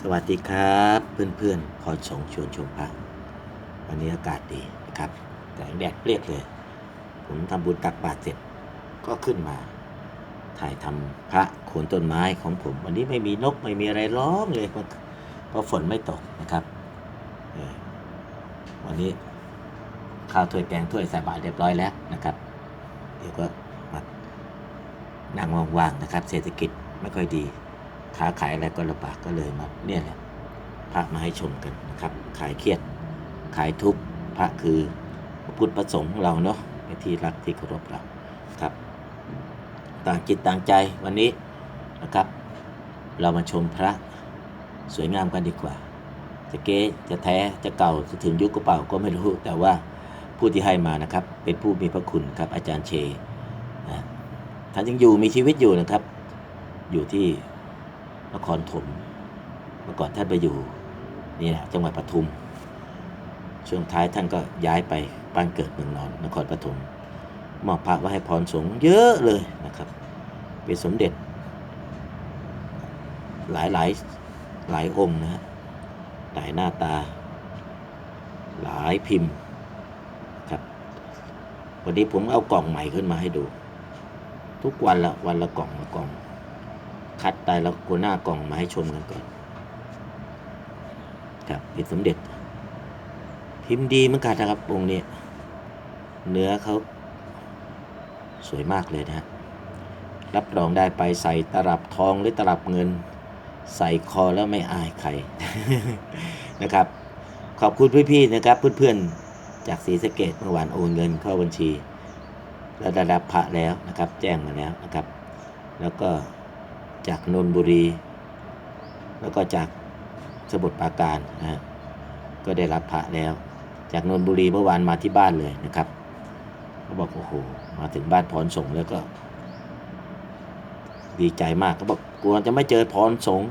สวัสดีครับเพื่อนๆพรสงชวนชมพระวันนี้อากาศดีนะครับ แต่แดดเปรี้ยกเลย ผมทำบุญตักบาตรเสร็จก็ขึ้นมา ถ่ายทำพระโคนต้นไม้ของผม วันนี้ไม่มีนกไม่มีอะไรร้องเลยเพราะเพราะฝนไม่ตกนะครับวันนี้ข้าวถ้วยแกงถ้วยใส่บาตรเรียบร้อยแล้วนะครับ เดี๋ยวก็มานั่งว่างๆนะครับ เศรษฐกิจไม่ค่อยดี ค้าขายอะไรก็ลำบากก็เลยมาเนี่ยแหละพระมาให้ชมกันนะครับขายเครียดขายทุกข์พระคือพระพุทธประสงค์ของเราเนาะเป็นที่รักที่เคารพเราครับ ต่างจิตต่างใจวันนี้นะครับ เรามาชมพระสวยงามกันดีกว่า จะเก๊จะแท้จะเก่าจะถึงยุคกระเป๋าก็ไม่รู้แต่ว่าผู้ที่ให้มานะครับ เป็นผู้มีพระคุณครับอาจารย์เชนะท่านยังอยู่มีชีวิตอยู่นะครับ อยู่ที่ นครถมเมื่อก่อนท่านไปอยู่นี่แหละจังหวัดปทุม ช่วงท้ายท่านก็ย้ายไปบ้านเกิดเมืองนอนนครปฐมมอบพระไว้ให้พรสงฆ์เยอะเลยนะครับเป็นสมเด็จ หลายหลายหลายองค์นะฮะหลายหน้าตา หลายพิมพ์ครับวันนี้ผมเอากล่องใหม่ขึ้นมาให้ดู ทุกวันละวันละกล่องละกล่อง คัดไปแล้วกูหน้ากล่องมาให้ชมกันก่อน ครับเป็นสมเด็จ พิมพ์ดีเหมือนกันนะครับองค์นี้ เนื้อเขาสวยมากเลยนะฮะรับรองได้ไปใส่ตลับทองหรือตลับเงิน ใส่คอแล้วไม่อายใครนะครับ ขอบคุณพี่ๆนะครับ เพื่อนๆ จากศรีสะเกดเมื่อวานโอนเงินเข้าบัญชี แล้วได้รับพระแล้วนะครับ แจ้งมาแล้วนะครับ แล้วก็ จากนนบุรี แล้วก็จากสมุทรปราการนะก็ได้รับพระแล้ว จากนนบุรีเมื่อวานมาที่บ้านเลยนะครับเขาบอกโอ้โหมาถึงบ้านพรสงแล้วก็ ดีใจมากเขาบอกกลัวจะไม่เจอพรสง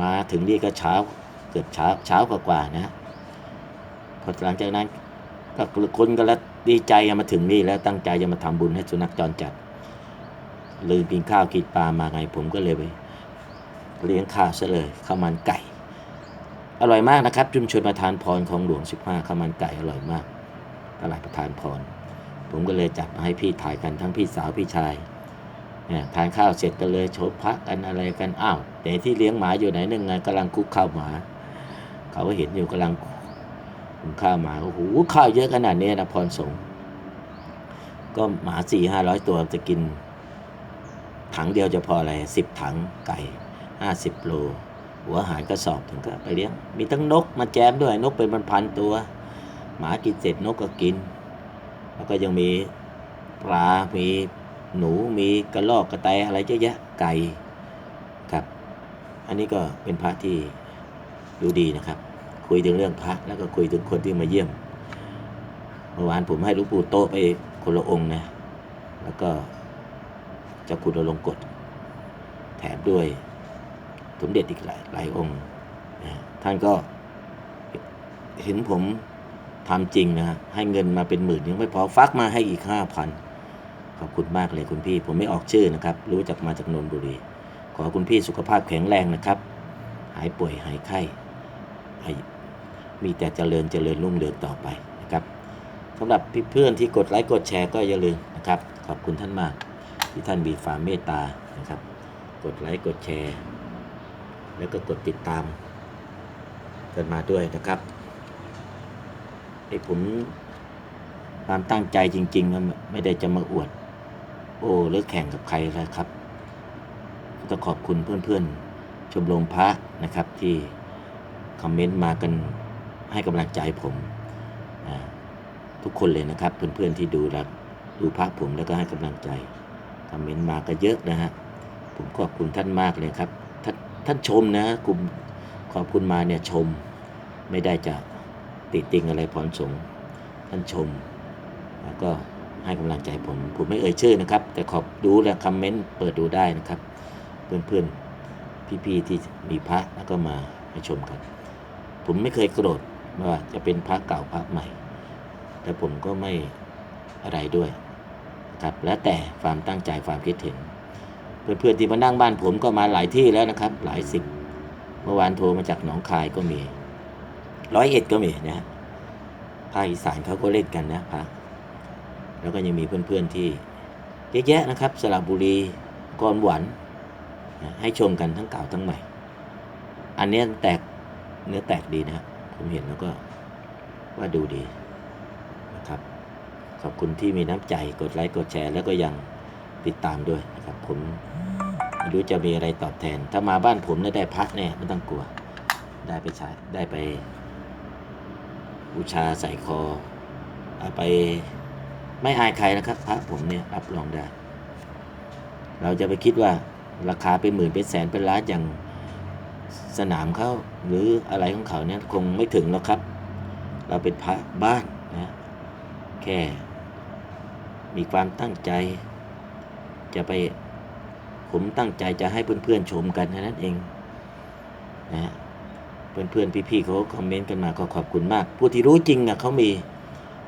มาถึงนี่ก็เช้าเกือบเช้าเช้ากว่าๆนะฮะพอหลังจากนั้นก็คนก็แล้วดีใจมาถึงนี่แล้วตั้งใจจะมาทำบุญให้สุนัขจรจัด ลืมกินข้าวกินปลามาไง ผมก็เลยไปเลี้ยงข้าวซะเลยข้าวมันไก่ อร่อยมากนะครับ ชุมชนประทานพรของหลวง 15ข้าวมันไก่อร่อยมากตลาดประทานพร ผมก็เลยจัดมาให้พี่ถ่ายกันทั้งพี่สาวพี่ชายเนี่ยทานข้าวเสร็จก็เลยโชว์พักกันอะไรกันอ้าวแต่ที่เลี้ยงหมาอยู่ไหนหนึ่งไงกำลังคุกข้าวหมา เขาก็เห็นอยู่กำลังคุกข้าวหมาโอ้โหข้าวเยอะขนาดนี้นะพรสงก็หมาสี่ห้าร้อยตัวจะกิน ถังเดียวจะพออะไรสิบถังไก่ห้าสิบโลหัวอาหารกระสอบถึงก็ไปเลี้ยง มีทั้งนกมาแจมด้วยนกเป็นพันๆตัว หมากินเสร็จนกก็กิน แล้วก็ยังมีปลา มีหนู มีกระรอกกระแตอะไรเยอะแยะไก่ครับ อันนี้ก็เป็นพระที่ดูดีนะครับ คุยถึงเรื่องพระแล้วก็คุยถึงคนที่มาเยี่ยม เมื่อวานผมให้ลูกปู่โตไปคนละองค์นะ แล้วก็ เจ้าคุณอลงกฎแถมด้วยสมเด็จอีกหลายหลายองค์นะท่านก็เห็นผมทำจริงนะฮะให้เงินมาเป็นหมื่นยังไม่พอฟักมาให้อีกห้าพันขอบคุณมากเลยคุณพี่ ผมไม่ออกชื่อนะครับ รู้จักมาจากนนทบุรี ขอคุณพี่สุขภาพแข็งแรงนะครับ หายป่วยหายไข้มีแต่เจริญเจริญรุ่งเรืองต่อไปนะครับสำหรับเพื่อนที่กดไลค์กดแชร์ก็อย่าลืมนะครับ ขอบคุณท่านมาก ที่ท่านมีความเมตตานะครับ กดไลค์กดแชร์ แล้วก็กดติดตาม กันมาด้วยนะครับไอ้ผมความตั้งใจจริงๆนะไม่ได้จะมาอวด โอ้หรือแข่งกับใครแล้วครับต้องขอบคุณเพื่อนๆ ชมรมพระนะครับที่คอมเมนต์มากันให้กำลังใจผมทุกคนเลยนะครับ เพื่อนๆที่ดูแล้วดูพระผมแล้วก็ให้กำลังใจ คอมเมนต์มาก็เยอะนะฮะผมขอบคุณท่านมากเลยครับท่านท่านชมนะกลุ่มขอบคุณมาเนี่ยชม ไม่ได้จะติติงอะไรพรสงฆ์ท่านชม แล้วก็ให้กำลังใจผม ผมไม่เอ่ยชื่อนะครับ แต่ขอบดูและคอมเมนต์เปิดดูได้นะครับ เพื่อนๆ พี่ๆ ที่มีพระแล้วก็มาให้ชมกัน ผมไม่เคยโกรธไม่ว่าจะเป็นพระเก่าพระใหม่ แต่ผมก็ไม่อะไรด้วย ครับแล้วแต่ความตั้งใจความคิดเห็นเพื่อนๆที่มานั่งบ้านผมก็มาหลายที่แล้วนะครับ หลายสิบเมื่อวานโทรมาจากหนองคายก็มี ร้อยเอ็ดก็มีนะฮะภาคอีสานเขาก็เล่นกันนะพระแล้วก็ยังมีเพื่อนๆที่เยอะแยะนะครับสระบุรีกรหวันนะให้ชมกันทั้งเก่าทั้งใหม่ อันนี้แตกเนื้อแตกดีนะผมเห็นแล้วก็ว่าดูดี ขอบคุณที่มีน้ำใจกดไลค์กดแชร์ แล้วก็ยังติดตามด้วยนะครับผมไม่รู้จะมีอะไรตอบแทน ถ้ามาบ้านผมเนี่ยได้พักแน่ไม่ต้องกลัว ได้ไปใช้ได้ไปบูชาใส่คอเอาไปไม่อายใครนะครับ พระผมเนี่ยรับรองได้ เราจะไปคิดว่าราคาเป็นหมื่นเป็นแสนเป็นล้านอย่างสนามเขาหรืออะไรของเขาเนี่ยคงไม่ถึงหรอกครับ เราเป็นพระบ้านนะแค่ มีความตั้งใจ จะไปผมตั้งใจจะให้เพื่อนๆชมกันแค่นั้นเองนะฮะเพื่อนๆพี่ๆเขาคอมเมนต์กันมาก็ขอบคุณมาก ผู้ที่รู้จริงอะเขามี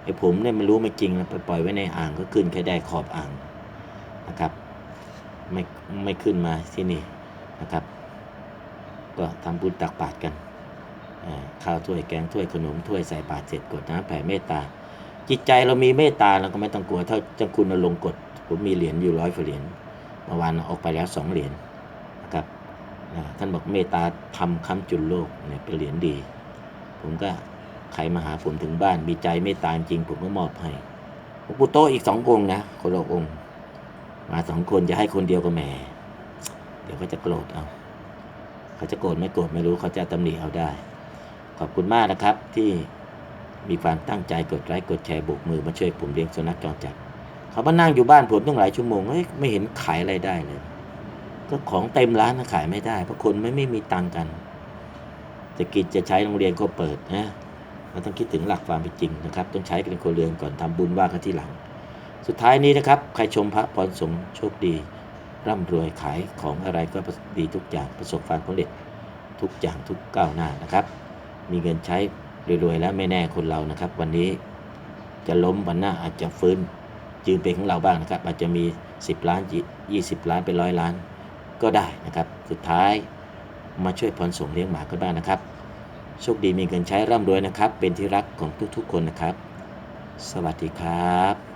ไอ้ผมเนี่ยมันรู้ไม่จริงแล้วไปปล่อยไว้ในอ่างก็ขึ้นแค่ได้ขอบอ่างนะครับไม่ไม่ขึ้นมาที่นี่นะครับ ก็ทำบุญตักบาตรกันข้าวถ้วยแกงถ้วยขนมถ้วยใส่บาตรเสร็จกดน้ำแผ่เมตตา จิตใจเรามีเมตตาเราก็ไม่ต้องกลัวเท่าเจ้าคุณนรงกฎผมมีเหรียญอยู่ร้อยเหรียญเมื่อวานออกไปแล้วสองเหรียญนะครับท่านบอกเมตตาทำค้ำจุนโลกเนี่ยเป็นเหรียญดี ผมก็ใครมาหาผมถึงบ้านมีใจเมตตาจริงผมก็มอบให้หลวงปู่โตอีกสององค์นะคนละองค์ มาสองคนจะให้คนเดียวก็แหมเดี๋ยวเขาจะโกรธเอาเขาจะโกรธไม่โกรธไม่รู้เขาจะตำหนิเอาได้ ขอบคุณมากนะครับที่ มีความตั้งใจกดไลค์กดแชร์โบกมือมาช่วยผมเลี้ยงสุนัขจรจัดเขามานั่งอยู่บ้านผมตั้งหลายชั่วโมงเฮ้ยไม่เห็นขายอะไรได้เลย ก็ของเต็มร้านขายไม่ได้ เพราะคนไม่ไม่มีตังกันจะกินจะใช้โรงเรียนก็เปิดนะเราต้องคิดถึงหลักความเป็นจริงนะครับ ต้องใช้เป็นคนเรือนก่อนทำบุญว่ากันที่หลัง สุดท้ายนี้นะครับ ใครชมพระพรสงฆ์โชคดี ร่ำรวยขายของอะไรก็ดีทุกอย่างประสบความสำเร็จทุกอย่างทุกก้าวหน้านะครับ มีเงินใช้ รวยๆแล้วไม่แน่คนเรานะครับ วันนี้จะล้มวันหน้าอาจจะฟื้นยืมเป็นของเราบ้างนะครับ อาจจะมี 10 ล้าน 20 ล้านเป็นร้อยล้านก็ได้นะครับ สุดท้ายมาช่วยผนส่งเลี้ยงหมากันบ้างนะครับ โชคดีมีเงินใช้ร่ำรวยนะครับ เป็นที่รักของทุกๆคนนะครับ สวัสดีครับ